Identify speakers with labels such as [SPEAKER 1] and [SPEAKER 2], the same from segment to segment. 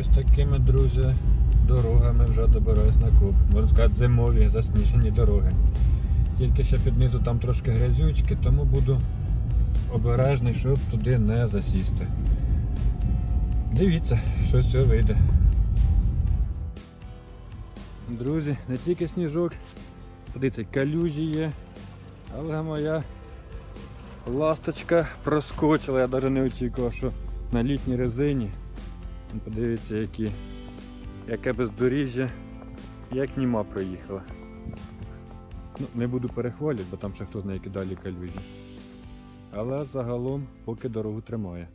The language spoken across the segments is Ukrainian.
[SPEAKER 1] Ось такими, друзі, дорогами вже добираюсь на куб. Можна сказати, зимові засніжені дороги. Тільки ще під низу там трошки грязючки, тому буду обережний, щоб туди не засісти. Дивіться, що з цього вийде. Друзі, не тільки сніжок, подивіться, калюжі є, але моя ласточка проскочила, я навіть не очікував, що на літній резині. Подивіться, які, яке бездоріжжя, як німа проїхала. Ну, не буду перехвалювати, бо там ще хто знає, які далі калюжі. Але загалом поки дорогу тримає.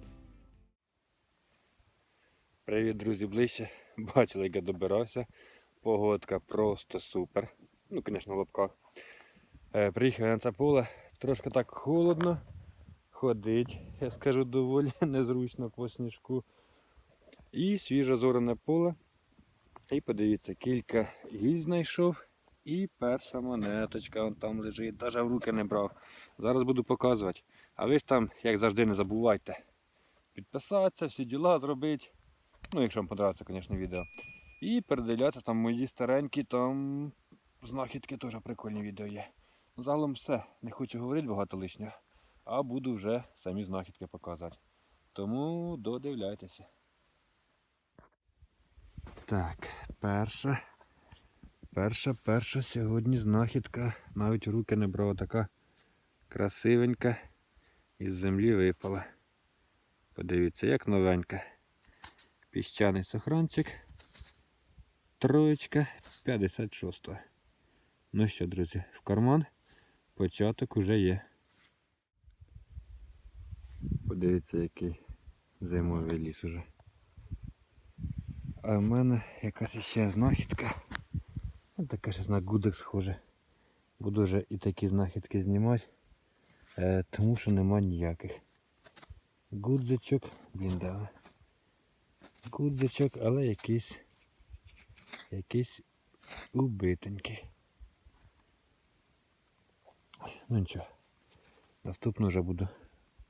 [SPEAKER 1] Привіт, друзі, ближче. Бачили, як я добирався. Погодка просто супер. Ну, звісно, в лапках. Е, приїхав на це поле. Трошки так холодно. Ходить, я скажу, доволі незручно по сніжку. І свіже зорене поле. І подивіться, кілька гільз знайшов. І перша монеточка вон там лежить. Навіть в руки не брав. Зараз буду показувати. А ви ж там, як завжди, не забувайте. Підписатися, всі діла зробити. Ну, якщо вам подобається, звісно, відео. І передивляться там мої старенькі там знахідки теж прикольні відео є. Загалом все. Не хочу говорити багато лишнього, а буду вже самі знахідки показувати. Тому додивляйтеся. Так, перша. Перша, перша сьогодні знахідка. Навіть руки не брала така красивенька. Із землі випала. Подивіться, як новенька. Піщаний сохранчик. Троєчка 56. Ну що, друзі, в карман початок уже є. Подивіться, який зимовий ліс уже. А в мене якась ще знахідка. Ось така щось на гудик схоже. Буду вже і такі знахідки знімати, е, тому що нема ніяких. Гудзичок, блін, да. Гудзичок, але якийсь якийсь убитенький. Ну нічого. Наступно вже буду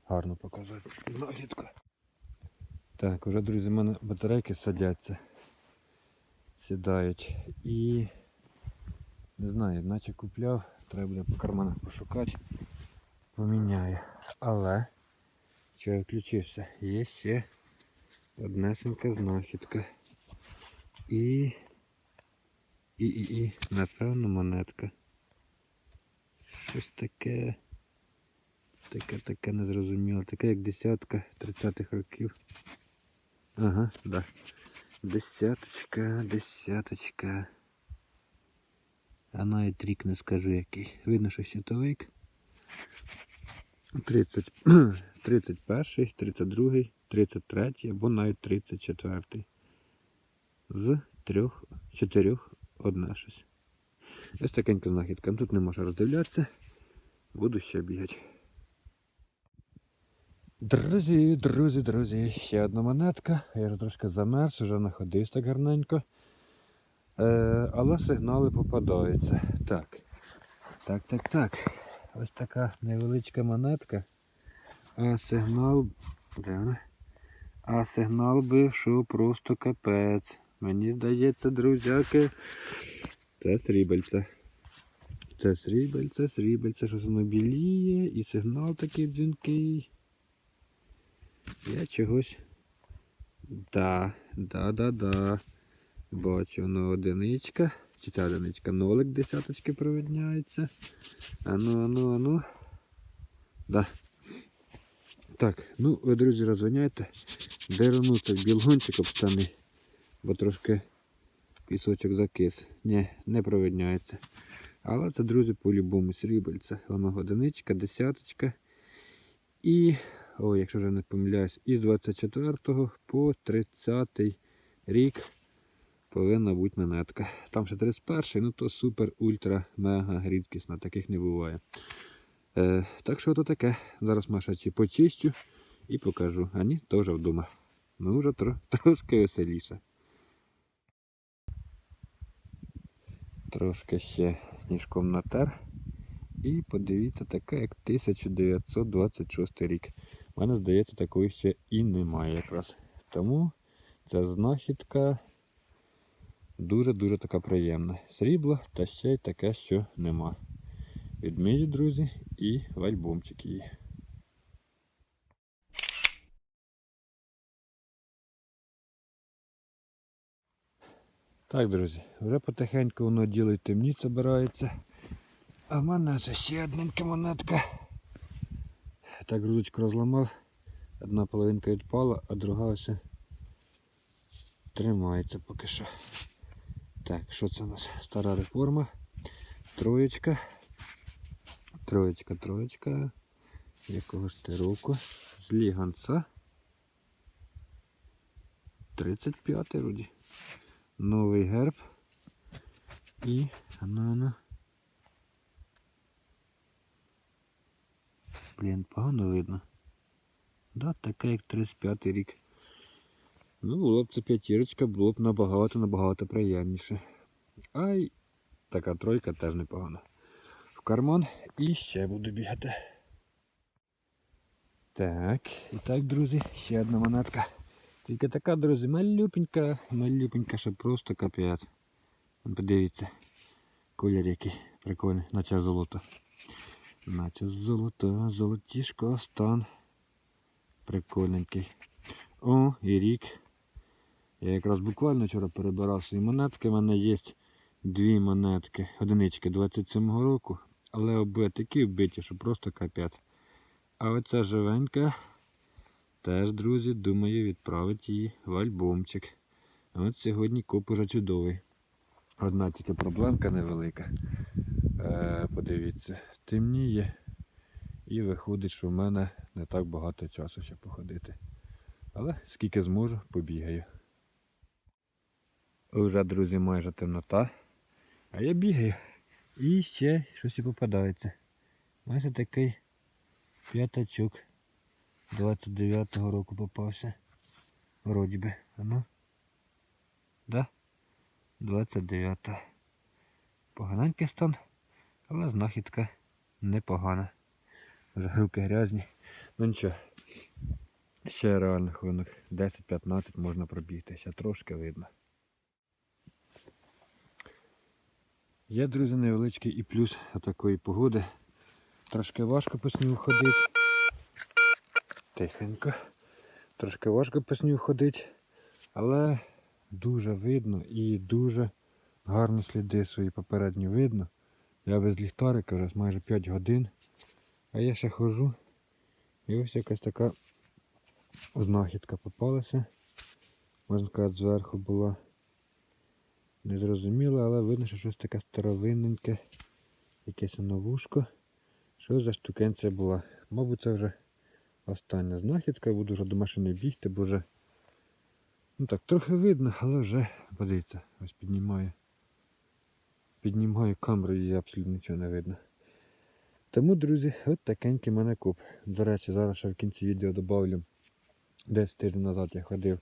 [SPEAKER 1] гарно показувати знахідку. Так, уже, друзі, в мене батарейки садяться. Сідають. І не знаю, наче купляв, треба буде по карманах пошукати. Поміняю. Але що я включився? Є ще однесенька знахідка. І і, і, і, напевно, монетка. Щось таке. Таке, таке незрозуміле. Таке як десятка 30-х років. Ага, да. Десяточка, десяточка. А навіть рік не скажу який. Видно, що щитовик. 30, 31, 32, 33 або навіть 34. З трьох, чотирьох одна щось. Ось такенька знахідка. Тут не можу роздивлятися. Буду ще бігати. Друзі, друзі, друзі, ще одна монетка. Я вже трошки замерз, вже находився так гарненько. Е, але сигнали попадаються. Так. Так, так, так. Ось така невеличка монетка. А сигнал. Де вона? А сигнал би що просто капець. Мені здається, друзяки. Це срібельце. Це срібельце, срібельце, що воно біліє, і сигнал такий дзвінкий. Я чогось. Да, да, да, да. Бачу, воно одиничка. Чи ця одиничка? Нолик десяточки провідняється. Ану, ану, ану. Да. Так, ну ви, друзі, розвиняйте. Деруну так білгончик об штани, бо трошки пісочок закис. Ні, не провідняється. Але це, друзі, по-любому срібельце. Воно одиничка, десяточка. І, ой, якщо вже не помиляюсь, із 24 по 30 рік повинна бути монетка. Там ще 31 ну то супер, ультра, мега рідкісна, таких не буває. Е, так що то таке. Зараз Машачі почищу і покажу. А ні, то вже вдома. Ну вже тро, трошки веселіше. Трошки ще сніжком натер. І подивіться, таке як 1926 рік. У мене здається, такої ще і немає якраз. Тому Це знахідка дуже-дуже така приємна. Срібло та ще й таке, що нема. Відміді, друзі, і в альбомчик її. Так, друзі, вже потихеньку воно діло й темніць збирається. А в мене це ще одненька монетка. Так ручку розламав. Одна половинка відпала, а друга ось тримається поки що. Так, що це у нас? Стара реформа. Троєчка. Троєчка, троєчка. Якого ж ти року? З ліганца. 35 й руді. Новий герб. І ано. Блін, погано видно. Да, така як 35 рік. Ну, було б це п'ятірочка, було б набагато-набагато приємніше. А й така тройка теж непогана. В карман і ще буду бігати. Так, і так, друзі, ще одна монетка. Тільки така, друзі, малюпенька, малюпенька, що просто капець. Подивіться, колір який прикольний, наче золото. Наче золото, золотішко, стан. Прикольненький. О, і рік. Я якраз буквально вчора перебирав свої монетки. У мене є дві монетки, одинички 27-го року, але обидві такі вбиті, що просто капець. А оця живенька теж, друзі, думаю, відправити її в альбомчик. От сьогодні коп уже чудовий. Одна тільки проблемка невелика. Е, подивіться, темніє. І виходить, що в мене не так багато часу ще походити. Але скільки зможу, побігаю. Уже, друзі, майже темнота. А я бігаю. І ще щось і попадається. Ось такий п'ятачок 29-го року попався. Вроді би. Ану. Да? 29. Поганенький стан, але знахідка непогана. Вже руки грязні. Ну нічого. Ще реально хвилинок 10-15 можна пробігти, ще трошки видно. Є, друзі, невеличкий і плюс такої погоди. Трошки важко по снігу ходити. Тихенько. Трошки важко по снігу ходити, але дуже видно і дуже гарно сліди свої попередні видно. Я без ліхтарика вже майже 5 годин. А я ще ходжу. І ось якась така знахідка попалася. Можна сказати, зверху була незрозуміла, але видно, що щось таке старовинненьке, якесь новушко. Що за штукенця була? Мабуть, це вже остання знахідка, буду вже до машини бігти, бо вже ну так, трохи видно, але вже, подивіться, ось піднімаю. Піднімаю камеру і абсолютно нічого не видно. Тому, друзі, от такенький мене куб. До речі, зараз ще в кінці відео додавлю. Десь тиждень назад я ходив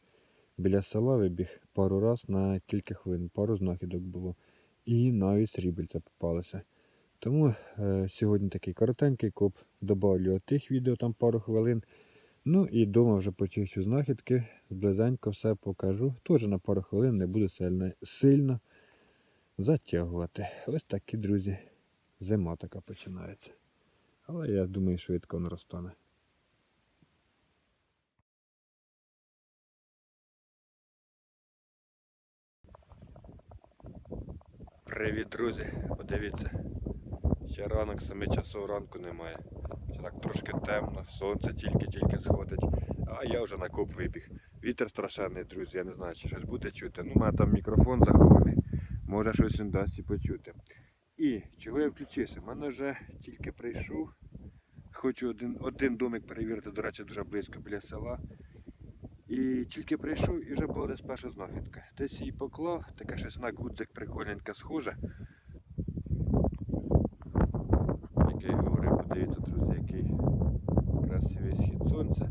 [SPEAKER 1] біля села, вибіг пару раз на кілька хвилин, пару знахідок було. І навіть срібельця попалося. Тому е, сьогодні такий коротенький коп. Добавлю тих відео там пару хвилин. Ну і вдома вже почищу знахідки, близенько все покажу. Теж на пару хвилин не буду сильно, сильно затягувати. Ось такі, друзі, зима така починається. Але я думаю, швидко воно розтане. Привіт, друзі! Подивіться. Ще ранок 7 часов ранку немає. Так трошки темно, сонце тільки-тільки сходить. А я вже на коп вибіг. Вітер страшенний, друзі, я не знаю, чи щось буде чути. Ну, у мене там мікрофон захований. Може щось він дасть і почути. І чого я включився? У мене вже тільки прийшов. Хочу один, один домик перевірити, до речі, дуже близько біля села. І тільки прийшов і вже була десь перша знахідка. Десь її поклав, така щось на гудзик прикольненька схожа. Як я й говорив, подивіться, друзі, який красивий схід сонця.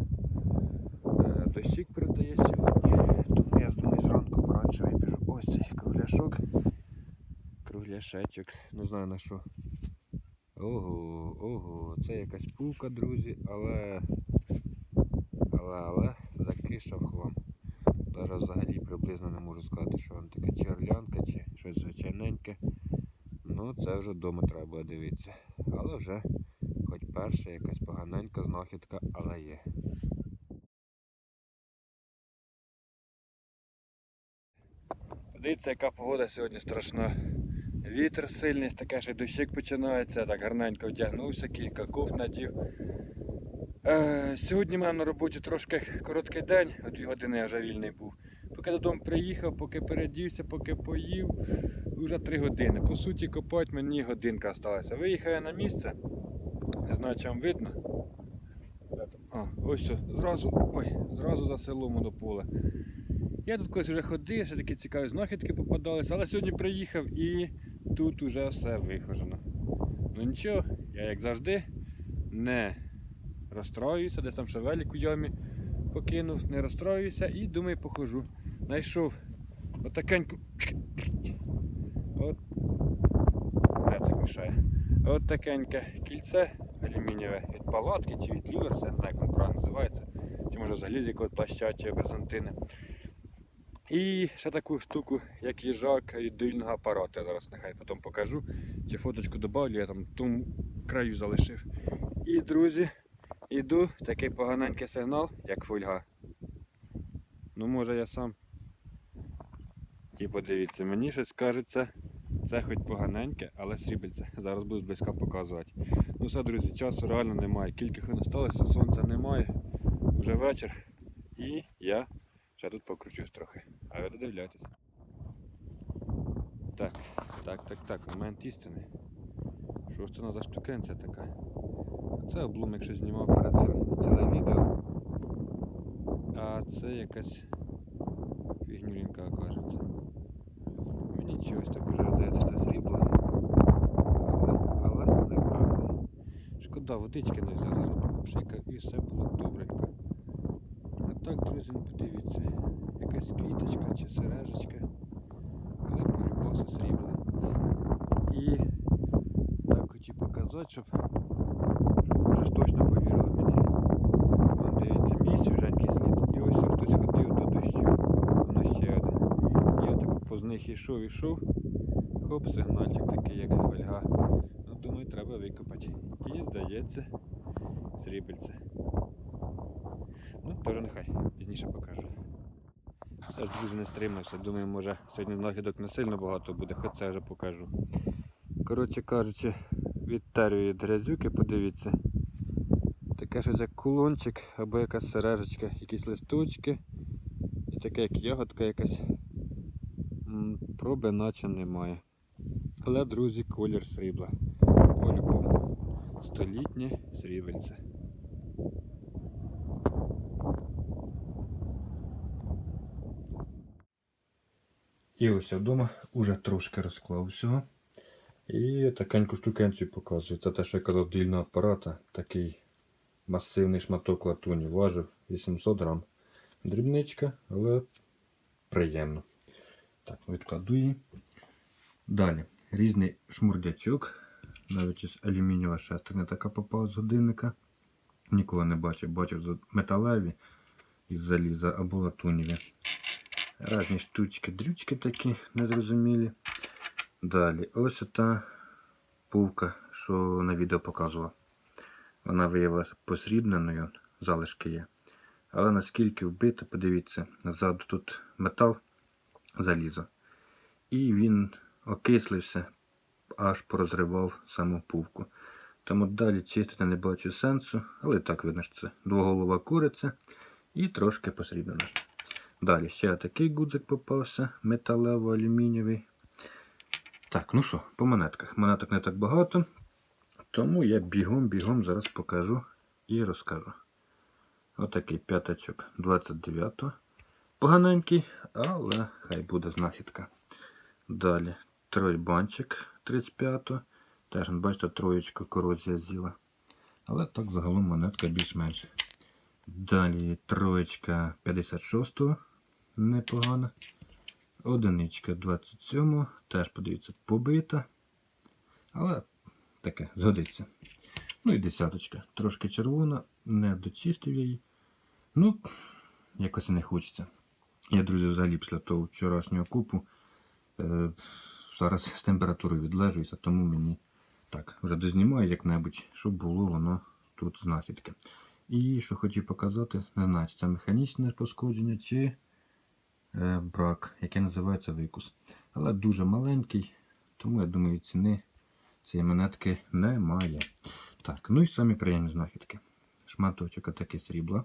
[SPEAKER 1] Е, Дощик передає сьогодні, тому я думаю зранку поранше вибіжу. Ось цей кругляшок. Кругляшечок. Не знаю на що. Ого, ого, це якась пулка, друзі, але. Але, але закишав хлам. Даже взагалі чесно не можу сказати, що воно таке чи орлянка, чи щось звичайненьке. Ну, це вже вдома треба буде дивитися. Але вже хоч перша якась поганенька знахідка, але є. Дивіться, яка погода сьогодні страшна. Вітер сильний, таке ще дощик починається, так гарненько вдягнувся, кілька кофт надів. Е, сьогодні в мене на роботі трошки короткий день, о дві години я вже вільний був. Поки додому приїхав, поки передівся, поки поїв, вже три години. По суті, копати мені годинка залишилася. Виїхав я на місце, не знаю, чи вам видно. А, ось все, зразу, ой, зразу за селом воно поле. Я тут колись вже ходив, все такі цікаві знахідки попадалися, але сьогодні приїхав і тут уже все вихожено. Ну нічого, я як завжди не розстроююся, десь там шевелік у ямі покинув, не розстроююся і думаю, похожу. Знайшов отакеньку. От. Де це мішає? От такеньке кільце алюмінієве від палатки чи від ліверса, не знаю, як воно правильно називається. Чи може взагалі з якогось плаща чи брезентини. І ще таку штуку, як їжак від дуельного апарату. Я зараз нехай потім покажу. Чи фоточку додавлю, я там тому краю залишив. І, друзі, іду, такий поганенький сигнал, як фольга. Ну, може я сам. І подивіться, мені щось кажеться, це хоч поганеньке, але срібельце. Зараз буду зблизька показувати. Ну все, друзі, часу реально немає. Кілька хвилин залишилося, сонця немає. Вже вечір. І я ще тут покручусь трохи. А ви додивляйтесь. Так, так, так, так, момент істини. Що ж це за штукенця така? Це облом, якщо знімав перед цим ціле відео. А це якась фігнюленька кажеться. Мені чогось так уже здається, це срібло. Але, але не впевнений. Шкода, водички не взяв, зараз б попшикав і все було добренько. Так, друзі, ну подивіться, якась квіточка чи сережечка, але полюбаса срібла. І так хотів показати, щоб вже ж точно повірили мені. Вон дивіться, мій свіженький слід. І ось ось хтось ходив до дощу. Воно ще один. Я таку поз них ішов, ішов. Хоп, сигнальчик такий, як фольга. Ну, думаю, треба викопати. І здається, срібельце. Ну, теж нехай, пізніше покажу. Все ж, друзі, не стримався. Думаю, може сьогодні знахідок не сильно багато буде, хоч це вже покажу. Коротше кажучи, відтерює грязюки, подивіться. Таке щось як кулончик або якась сережечка, якісь листочки. І таке як ягодка якась. Проби наче немає. Але, друзі, колір срібла. По-любому. Столітнє срібельце. І ось вдома уже трошки розклав всього. І такеньку штукенцію показую. Це те, що я казав, дільного апарата. Такий масивний шматок латуні. Важив 800 грам. Дрібничка, але приємно. Так, відкладу її. Далі. Різний шмурдячок. Навіть із алюмінієва шестерня така попала з годинника. Ніколи не бачив. Бачив металеві із заліза або латуніві. Разні штучки, дрючки такі незрозумілі. Далі, ось та пувка, що на відео показував. Вона виявилася посрібненою, залишки є. Але наскільки вбито, подивіться, ззаду тут метал, залізо. І він окислився, аж порозривав саму пувку. Тому далі чистити не бачу сенсу, але так видно, що це двоголова куриця і трошки посрібнена. Далі ще такий гудзик попався, металево-алюмінієвий. Так, ну що, по монетках. Монеток не так багато, тому я бігом-бігом зараз покажу і розкажу. Отакий п'ятачок 29-го. Поганенький, але хай буде знахідка. Далі тройбанчик 35-го. Теж, бачите, троєчка корозія з'їла. Але так загалом монетка більш-менш. Далі троєчка 56-го. Непогана. Одиничка 27 теж, подивіться, побита. Але таке, згодиться. Ну і десяточка. Трошки червона, не дочистив її. Ну, якось не хочеться. Я, друзі, взагалі після того вчорашнього купу е, зараз з температурою відлежуюся, тому мені так, вже дознімаю як-небудь, щоб було воно тут знахідки. І що хотів показати, не знаю, чи це механічне пошкодження, чи брак, який називається викус. Але дуже маленький, тому я думаю, ціни цієї монетки немає. Так, ну і самі приємні знахідки. Шматочок такий срібла.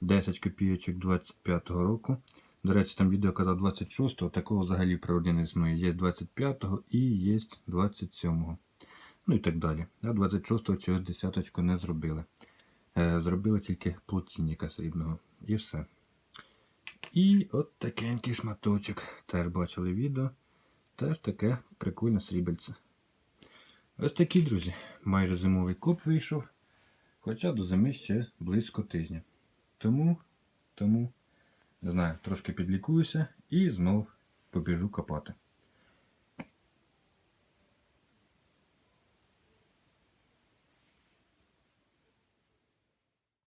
[SPEAKER 1] 10 копійочок 25-го року. До речі, там відео казав 26-го, такого взагалі природі не існує. Є 25-го і є 27-го. Ну і так далі. А 26-го чогось десяточку не зробили. Е, зробили тільки плотінника срібного. І все. І от такенький шматочок. Теж бачили відео. Теж таке прикольне срібельце. Ось такі, друзі. Майже зимовий коп вийшов. Хоча до зими ще близько тижня. Тому, тому, не знаю, трошки підлікуюся і знов побіжу копати.